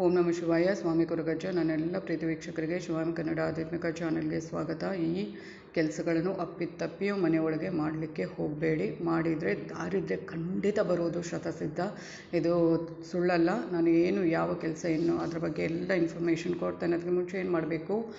ಓಂ ನಮ ಶಿವಾಯ. ಸ್ವಾಮಿ ಕೊರಗಜ್ಜ. ನನ್ನೆಲ್ಲ ಪ್ರೀತಿ ವೀಕ್ಷಕರಿಗೆ ಶಿವಾಮಿ ಕನ್ನಡ ಆಧ್ಯಾತ್ಮಿಕ ಚಾನಲ್ಗೆ ಸ್ವಾಗತ. ಈ ಕೆಲಸಗಳನ್ನು ಅಪ್ಪಿತಪ್ಪಿಯೂ ಮನೆಯೊಳಗೆ ಮಾಡಲಿಕ್ಕೆ ಹೋಗಬೇಡಿ. ಮಾಡಿದರೆ ದಾರಿದ್ರ್ಯ ಖಂಡಿತ ಬರೋದು ಶತಸಿದ್ಧ. ಇದು ಸುಳ್ಳಲ್ಲ. ನಾನು ಏನು ಯಾವ ಕೆಲಸ ಏನು ಅದ್ರ ಬಗ್ಗೆ ಎಲ್ಲ ಇನ್ಫಾರ್ಮೇಷನ್ ಕೊಡ್ತೇನೆ. ಅದಕ್ಕೆ ಮುಂಚೆ ಏನು ಮಾಡಬೇಕು?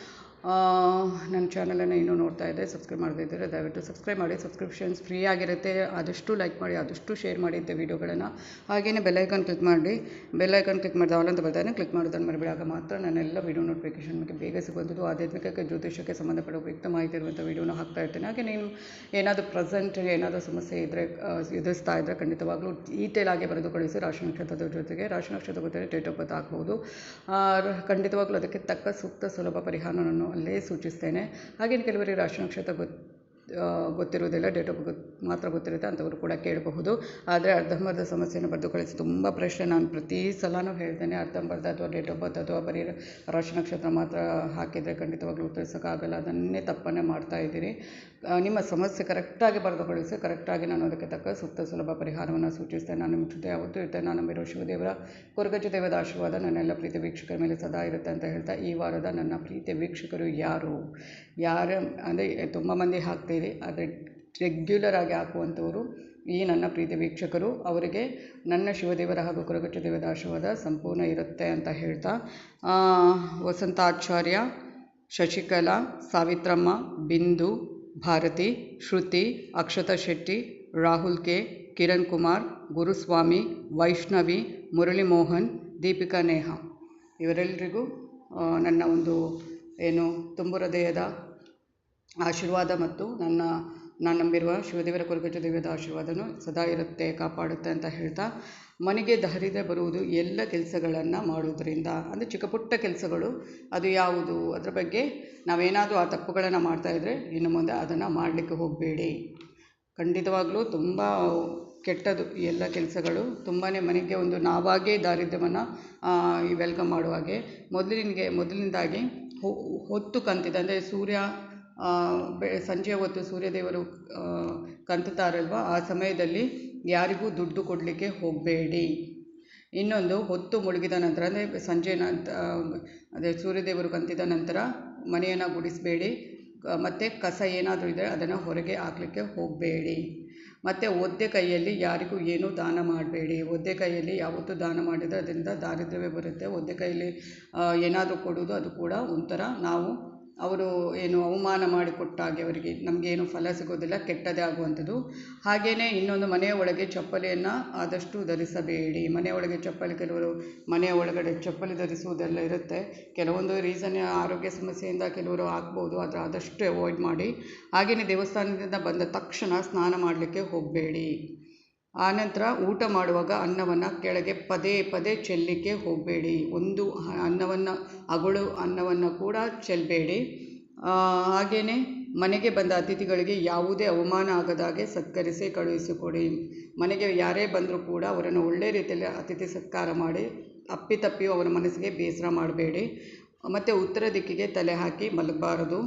ನನ್ನ ಚಾನಲನ್ನು ಇನ್ನೂ ನೋಡ್ತಾ ಇದ್ದರೆ ಸಬ್ಸ್ಕ್ರೈಬ್ ಮಾಡದೇ ಇದ್ದರೆ ದಯವಿಟ್ಟು ಸಬ್ಸ್ಕ್ರೈಬ್ ಮಾಡಿ. ಸಬ್ಸ್ಕ್ರಿಪ್ಷನ್ಸ್ ಫ್ರೀ ಆಗಿರುತ್ತೆ. ಆದಷ್ಟು ಲೈಕ್ ಮಾಡಿ, ಆದಷ್ಟು ಶೇರ್ ಮಾಡಿ ಇಂಥ ವೀಡಿಯೋಗಳನ್ನು ಹಾಗೆಯೇ ಬೆಲ್ಲೈಕನ್ ಕ್ಲಿಕ್ ಮಾಡಿ. ಬೆಲ್ಲೈಕನ್ ಕ್ಲಿಕ್ ಮಾಡಿದ ಆಲ್ ಅಂತ ಬರ್ತಾನೆ ಕ್ಲಿಕ್ ಮಾಡೋದನ್ನು ಮರಿಬಿಡಾಗ ಮಾತ್ರ ನನ್ನೆಲ್ಲ ವೀಡಿಯೋ ನೋಟಿಫಿಕೇಷನ್ ನಿಮಗೆ ಬೇಗ ಸಿಗುವಂಥದ್ದು. ಆಧ್ಯಾತ್ಮಿಕಕ್ಕೆ ಜ್ಯೋತಿಷಕ್ಕೆ ಸಂಬಂಧಪಟ್ಟ ಉಪಯುಕ್ತ ಮಾಹಿತಿ ಇರುವಂಥ ವೀಡಿಯೋನ ಹಾಕ್ತಾ ಇರ್ತೇನೆ. ಹಾಗೆ ನೀವು ಏನಾದರೂ ಪ್ರೆಸೆಂಟ್ ಏನಾದರೂ ಸಮಸ್ಯೆ ಇದ್ದರೆ ಎದುರಿಸ್ತಾ ಇದ್ದರೆ ಖಂಡಿತವಾಗ್ಲೂ ಡೀಟೇಲ್ ಆಗಿ ಬರೆದು ಕಳಿಸಿ ರಾಶಿ ನಕ್ಷತ್ರದ ಜೊತೆಗೆ. ರಾಶಿ ನಕ್ಷತ್ರ ಜೊತೆ ಡೇಟ್ ಆಫ್ ಬರ್ತ್ ಹಾಕ್ಬೋದು ಖಂಡಿತವಾಗ್ಲೂ ಅದಕ್ಕೆ ತಕ್ಕ ಸೂಕ್ತ ಸುಲಭ ಪರಿಹಾರ ನಾನು ಅಲ್ಲೇ ಸೂಚಿಸ್ತೇನೆ. ಹಾಗೇನು ಕೆಲವರಿಗೆ ರಾಶಿ ನಕ್ಷತ್ರ ಗೊತ್ತು ಗೊತ್ತಿರೋದಿಲ್ಲ ಡೇಟ್ ಆಫ್ ಮಾತ್ರ ಗೊತ್ತಿರುತ್ತೆ ಅಂಥವರು ಕೂಡ ಕೇಳಬಹುದು. ಆದರೆ ಅರ್ಧಂಬರ್ಧ ಸಮಸ್ಯೆಯನ್ನು ಬರೆದು ಕಳಿಸಿ ತುಂಬ ಪ್ರಶ್ನೆ ನಾನು ಪ್ರತಿ ಸಲನೂ ಹೇಳ್ತೇನೆ. ಅರ್ಧಂಬರ್ಧ ಅಥವಾ ಡೇಟ್ ಆಫ್ ಬರ್ತ್ ಅಥವಾ ಬರೀ ರಾಶಿ ನಕ್ಷತ್ರ ಮಾತ್ರ ಹಾಕಿದರೆ ಖಂಡಿತವಾಗ್ಲೂ ಉತ್ತರಿಸೋಕ್ಕಾಗಲ್ಲ. ಅದನ್ನೇ ತಪ್ಪನ್ನೇ ಮಾಡ್ತಾ ಇದ್ದೀರಿ. ನಿಮ್ಮ ಸಮಸ್ಯೆ ಕರೆಕ್ಟಾಗಿ ಬರೆದು ಕಳಿಸಿ ಕರೆಕ್ಟಾಗಿ ನಾನು ಅದಕ್ಕೆ ತಕ್ಕ ಸೂಕ್ತ ಸುಲಭ ಪರಿಹಾರವನ್ನು ಸೂಚಿಸ್ತೇನೆ. ನಾನು ನಿಮ್ಮ ಜೊತೆ ಯಾವತ್ತೂ ಇರ್ತೇನೆ ನಾನು ನಂಬಿರೋ ಶಿವದೇವರ, ಕೊರಗಜ್ಜ ದೇವದ ಆಶೀರ್ವಾದ ನನ್ನೆಲ್ಲ ಪ್ರೀತಿ ವೀಕ್ಷಕರ ಮೇಲೆ ಸದಾ ಇರುತ್ತೆ ಅಂತ ಹೇಳ್ತಾ ಈ ವಾರದ ನನ್ನ ಪ್ರೀತಿ ವೀಕ್ಷಕರು ಯಾರು? ಯಾರು, ಅಂದರೆ, ತುಂಬ ಮಂದಿ ಹಾಕ್ತೀರಿ ಆದರೆ ರೆಗ್ಯುಲರ್ ಆಗಿ ಹಾಕುವಂಥವರು ಈ ನನ್ನ ಪ್ರೀತಿ ವೀಕ್ಷಕರು, ಅವರಿಗೆ ನನ್ನ ಶಿವದೇವರ ಹಾಗೂ ಕೊರಗಜ್ಜ ದೇವದ ಆಶೀರ್ವಾದ ಸಂಪೂರ್ಣ ಇರುತ್ತೆ ಅಂತ ಹೇಳ್ತಾ ವಸಂತಾಚಾರ್ಯ, ಶಶಿಕಲಾ, ಸಾವಿತ್ರಮ್ಮ, ಬಿಂದು, ಭಾರತಿ, ಶ್ರುತಿ, ಅಕ್ಷತಾ ಶೆಟ್ಟಿ, ರಾಹುಲ್ ಕೆ, ಕಿರಣ್ ಕುಮಾರ್, ಗುರುಸ್ವಾಮಿ, ವೈಷ್ಣವಿ ಮುರಳಿ ಮೋಹನ್ ದೀಪಿಕಾ ನೇಹಾ. ಇವರೆಲ್ಲರಿಗೂ ನನ್ನ ಒಂದು ಏನು ತುಂಬು ಹೃದಯದ ಆಶೀರ್ವಾದ ಮತ್ತು ನನ್ನ, ನಾನು ನಂಬಿರುವ ಶಿವದೇವರ ಕೊರಗಜ್ಜ ದೇವದ ಆಶೀರ್ವಾದನೂ ಸದಾ ಇರುತ್ತೆ, ಕಾಪಾಡುತ್ತೆ ಅಂತ ಹೇಳ್ತಾ, ಮನೆಗೆ ದಾರಿದೆ ಬರುವುದು ಎಲ್ಲ ಕೆಲಸಗಳನ್ನು ಮಾಡೋದರಿಂದ ಅಂದರೆ ಚಿಕ್ಕ ಪುಟ್ಟ ಕೆಲಸಗಳು, ಅದು ಯಾವುದು? ಅದರ ಬಗ್ಗೆ ನಾವೇನಾದರೂ ಆ ತಪ್ಪುಗಳನ್ನು ಮಾಡ್ತಾಯಿದ್ರೆ ಇನ್ನು ಮುಂದೆ ಅದನ್ನು ಮಾಡಲಿಕ್ಕೆ ಹೋಗಬೇಡಿ. ಖಂಡಿತವಾಗಲೂ ತುಂಬ ಕೆಟ್ಟದು ಎಲ್ಲ ಕೆಲಸಗಳು. ತುಂಬಾ ಮನೆಗೆ ಒಂದು ನಾವಾಗೇ ದಾರಿದ್ರ್ಯವನ್ನು ವೆಲ್ಕಮ್ ಮಾಡುವಾಗೆ ಮೊದಲಿನಿಗೆ ಮೊದಲಿನಿಂದಾಗಿ ಹೊತ್ತು ಕಂತಿದೆ. ಅಂದರೆ ಸೂರ್ಯ ಬೆ, ಸಂಜೆ ಹೊತ್ತು ಸೂರ್ಯದೇವರು ಕಂತುತ್ತಾರಲ್ವ? ಆ ಸಮಯದಲ್ಲಿ ಯಾರಿಗೂ ದುಡ್ಡು ಕೊಡಲಿಕ್ಕೆ ಹೋಗಬೇಡಿ. ಇನ್ನೊಂದು, ಹೊತ್ತು ಮುಳುಗಿದ ನಂತರ, ಅಂದರೆ ಸಂಜೆ ನಂತ ಅದೇ ಸೂರ್ಯದೇವರು ಕಂತಿದ ನಂತರ ಮನೆಯನ್ನು ಗುಡಿಸಬೇಡಿ. ಮತ್ತು ಕಸ ಏನಾದರೂ ಇದ್ದರೆ ಅದನ್ನು ಹೊರಗೆ ಹಾಕಲಿಕ್ಕೆ ಹೋಗಬೇಡಿ. ಮತ್ತು ಒದ್ದೆ ಕೈಯಲ್ಲಿ ಯಾರಿಗೂ ಏನೂ ದಾನ ಮಾಡಬೇಡಿ. ಒದ್ದೆ ಕೈಯಲ್ಲಿ ಯಾವತ್ತೂ ದಾನ ಮಾಡಿದರೆ ಅದರಿಂದ ದಾರಿದ್ರ್ಯವೇ ಬರುತ್ತೆ. ಒದ್ದೆ ಕೈಯಲ್ಲಿ ಏನಾದರೂ ಕೊಡೋದು ಅದು ಕೂಡ ಒಂಥರ ನಾವು ಅವರು ಏನು ಅವಮಾನ ಮಾಡಿಕೊಟ್ಟಾಗೆ ಅವರಿಗೆ ನಮಗೇನು ಫಲ ಸಿಗೋದಿಲ್ಲ, ಕೆಟ್ಟದೇ ಆಗುವಂಥದ್ದು. ಹಾಗೆಯೇ ಇನ್ನೊಂದು ಮನೆಯ ಒಳಗೆ ಚಪ್ಪಲಿಯನ್ನು ಆದಷ್ಟು ಧರಿಸಬೇಡಿ. ಮನೆಯ ಒಳಗೆ ಚಪ್ಪಲಿ, ಕೆಲವರು ಮನೆಯ ಒಳಗಡೆ ಚಪ್ಪಲಿ ಧರಿಸುವುದೆಲ್ಲ ಇರುತ್ತೆ. ಕೆಲವೊಂದು ರೀಸನ್ ಆರೋಗ್ಯ ಸಮಸ್ಯೆಯಿಂದ ಕೆಲವರು ಆಗ್ಬೋದು, ಆದರೆ ಆದಷ್ಟು ಅವಾಯ್ಡ್ ಮಾಡಿ. ಹಾಗೆಯೇ ದೇವಸ್ಥಾನದಿಂದ ಬಂದ ತಕ್ಷಣ ಸ್ನಾನ ಮಾಡಲಿಕ್ಕೆ ಹೋಗಬೇಡಿ. ಆನಂತರ ಊಟ ಮಾಡುವಾಗ ಅನ್ನವನ್ನು ಕೆಳಗೆ ಪದೇ ಪದೇ ಚೆಲ್ಲಲಿಕ್ಕೆ ಹೋಗಬೇಡಿ. ಒಂದು ಅನ್ನವನ್ನು, ಅಗಳು ಅನ್ನವನ್ನು ಕೂಡ ಚೆಲ್ಲಬೇಡಿ ಹಾಗೆಯೇ ಮನೆಗೆ ಬಂದ ಅತಿಥಿಗಳಿಗೆ ಯಾವುದೇ ಅವಮಾನ ಆಗದಾಗೆ ಸತ್ಕರಿಸಿ ಕಳುಹಿಸಿಕೊಡಿ. ಮನೆಗೆ ಯಾರೇ ಬಂದರೂ ಕೂಡ ಅವರನ್ನು ಒಳ್ಳೆ ರೀತಿಯಲ್ಲಿ ಅತಿಥಿ ಸತ್ಕಾರ ಮಾಡಿ ಅಪ್ಪಿತಪ್ಪಿಯೂ ಅವರ ಮನಸ್ಸಿಗೆ ಬೇಸರ ಮಾಡಬೇಡಿ. ಮತ್ತು ಉತ್ತರ ದಿಕ್ಕಿಗೆ ತಲೆ ಹಾಕಿ ಮಲಗಬಾರದು.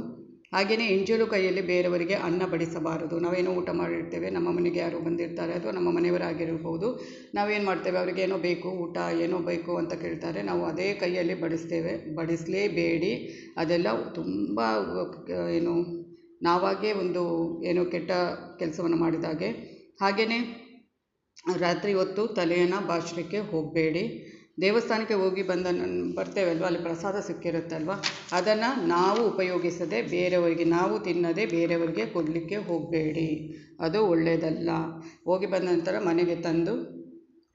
ಹಾಗೆಯೇ ಎಂಜಲು ಕೈಯಲ್ಲಿ ಬೇರೆಯವರಿಗೆ ಅನ್ನ ಬಡಿಸಬಾರದು. ನಾವೇನೋ ಊಟ ಮಾಡಿರ್ತೇವೆ, ನಮ್ಮ ಮನೆಗೆ ಯಾರೋ ಬಂದಿರ್ತಾರೆ, ಅಥವಾ ನಮ್ಮ ಮನೆಯವರಾಗಿರ್ಬೋದು. ನಾವೇನು ಮಾಡ್ತೇವೆ, ಅವರಿಗೆ ಏನೋ ಬೇಕು, ಊಟ ಏನೋ ಬೇಕು ಅಂತ ಕೇಳ್ತಾರೆ. ನಾವು ಅದೇ ಕೈಯಲ್ಲಿ ಬಡಿಸ್ತೇವೆ. ಬಡಿಸಲೇಬೇಡಿ. ಅದೆಲ್ಲ ತುಂಬ, ಏನು, ನಾವಾಗೇ ಒಂದು, ಏನೋ ಕೆಟ್ಟ ಕೆಲಸವನ್ನು ಮಾಡಿದಾಗೆ. ಹಾಗೆಯೇ ರಾತ್ರಿ ಹೊತ್ತು ತಲೆಯನ್ನು ಬಾಚಲಿಕ್ಕೆ ಹೋಗಬೇಡಿ. ದೇವಸ್ಥಾನಕ್ಕೆ ಹೋಗಿ ಬಂದ ಬರ್ತೇವಲ್ವ? ಅಲ್ಲಿ ಪ್ರಸಾದ ಸಿಕ್ಕಿರುತ್ತಲ್ವ? ಅದನ್ನು ನಾವು ಉಪಯೋಗಿಸದೆ ಬೇರೆಯವರಿಗೆ, ನಾವು ತಿನ್ನದೆ ಬೇರೆಯವರಿಗೆ ಕೊಡಲಿಕ್ಕೆ ಹೋಗಬೇಡಿ. ಅದು ಒಳ್ಳೆಯದಲ್ಲ ಹೋಗಿ ಬಂದ ನಂತರ ಮನೆಗೆ ತಂದು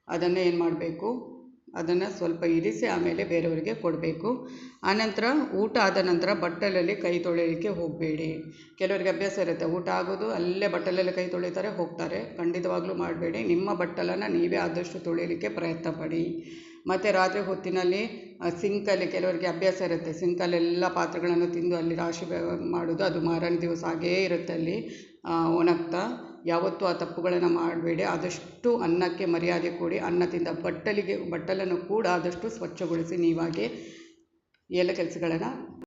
ಅದನ್ನು ಏನು ಮಾಡಬೇಕು? ಅದನ್ನು ಸ್ವಲ್ಪ ಇರಿಸಿ ಆಮೇಲೆ ಬೇರೆಯವರಿಗೆ ಕೊಡಬೇಕು. ಆನಂತರ ಊಟ ಆದ ನಂತರ ಬಟ್ಟಲಲ್ಲಿ ಕೈ ತೊಳೆಯಲಿಕ್ಕೆ ಹೋಗಬೇಡಿ. ಕೆಲವರಿಗೆ ಅಭ್ಯಾಸ ಇರುತ್ತೆ. ಊಟ ಆಗೋದು ಅಲ್ಲೇ ಬಟ್ಟಲಲ್ಲಿ ಕೈ ತೊಳಿತಾರೆ, ಹೋಗ್ತಾರೆ. ಖಂಡಿತವಾಗ್ಲೂ ಮಾಡಬೇಡಿ. ನಿಮ್ಮ ಬಟ್ಟಲನ್ನು ನೀವೇ ಆದಷ್ಟು ತೊಳೆಯಲಿಕ್ಕೆ ಪ್ರಯತ್ನ ಪಡಿ ಮತ್ತು ರಾತ್ರಿ ಹೊತ್ತಿನಲ್ಲಿ ಸಿಂಕಲ್ಲಿ ಕೆಲವರಿಗೆ ಅಭ್ಯಾಸ ಇರುತ್ತೆ. ಸಿಂಕಲ್ಲೆಲ್ಲ ಪಾತ್ರೆಗಳನ್ನು ತಿಂದು ಅಲ್ಲಿ ರಾಶಿ ಮಾಡೋದು ಅದು ಮಾರನೇ ದಿವಸ ಹಾಗೇ ಇರುತ್ತೆ ಅಲ್ಲಿ. ಒಣಗ್ತಾ, ಯಾವತ್ತೂ ಆ ತಪ್ಪುಗಳನ್ನು ಮಾಡಬೇಡಿ. ಆದಷ್ಟು ಅನ್ನಕ್ಕೆ ಮರ್ಯಾದೆ ಕೊಡಿ. ಅನ್ನ ತಿಂದ ಬಟ್ಟಲಿಗೆ, ಬಟ್ಟಲನ್ನು ಕೂಡ ಆದಷ್ಟು ಸ್ವಚ್ಛಗೊಳಿಸಿ ನೀವಾಗಿ ಎಲ್ಲ ಕೆಲಸಗಳನ್ನು